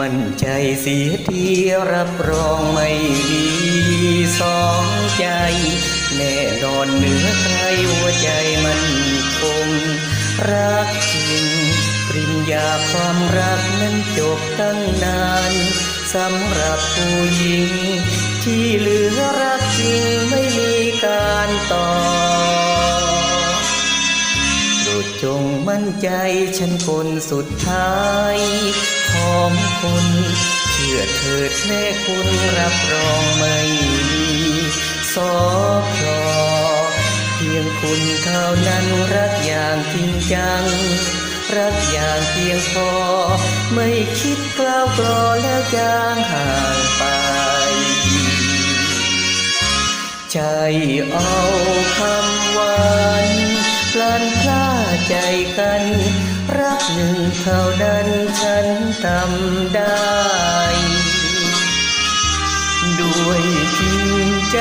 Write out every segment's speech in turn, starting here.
มั่นใจเสียทีรับรองไม่ดีสองใจ แน่นอนเหนือใครหัวใจมันคง รักจริงปริญญาความรักนั้นจบตั้งนานสำหรับผู้หญิง ที่เหลือรักจริงไม่มีการต่อโปรดจงมั่นใจฉันคนสุดท้าย ของคุณ เชื่อเถิดแม่คุณรับรองไม่มีสอพลอเพียงคุณเท่านั้นรักอย่างจริงจัง รักอย่างเพียงพอ ไม่คิดกล้าวกลอแล้วจางห่างไป ใจเอาคำหวานพลันพลาใจกัน รักหนึ่งเท่านั้นฉันทำได้ ด้วยจริงใจ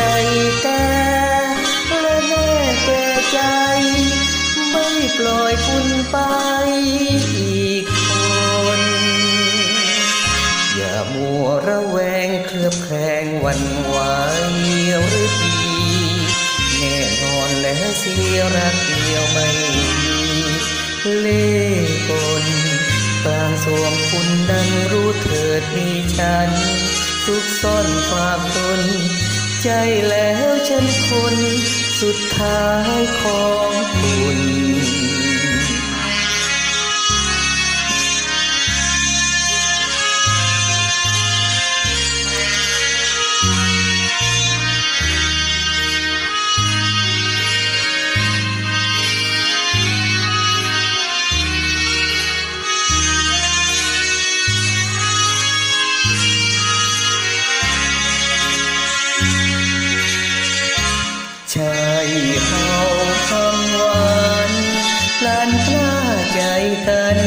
แต่และแน่แก่ใจ ไม่ปล่อยคุณไปอีกคน อย่ามัวระแวงเคลือบแคลงหวันไหวหรือดีแน่นอนแล้วเสียรักเดียวไม่ เล่กลกลางสวงคุณดันรู้เถิดมีฉันซุกซ่อนฝากตนใจแล้วฉันคนสุดท้ายของคุณ เขาคำหวานลานกล้าใจกัน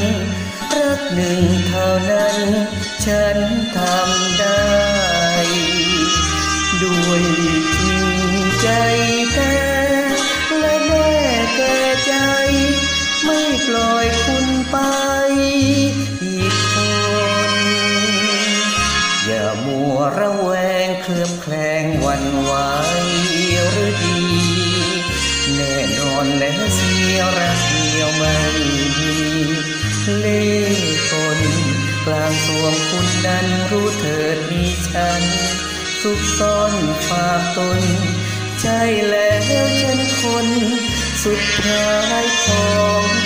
รักหนึ่งเท่านั้น ฉันทำได้ ด้วยจริงใจแต่และแน่แก่ใจ ไม่ปล่อยคุณไปอีกคนอย่ามัวระแวงเคลือบแคลงวันไหว และเสียรักเดียวไม่มีเล่ห์กลกลางสวงคุณนั้นรู้เถิดมีฉัน สุขซ่อนฝากตน ใจแล้วฉันคน สุดท้ายของ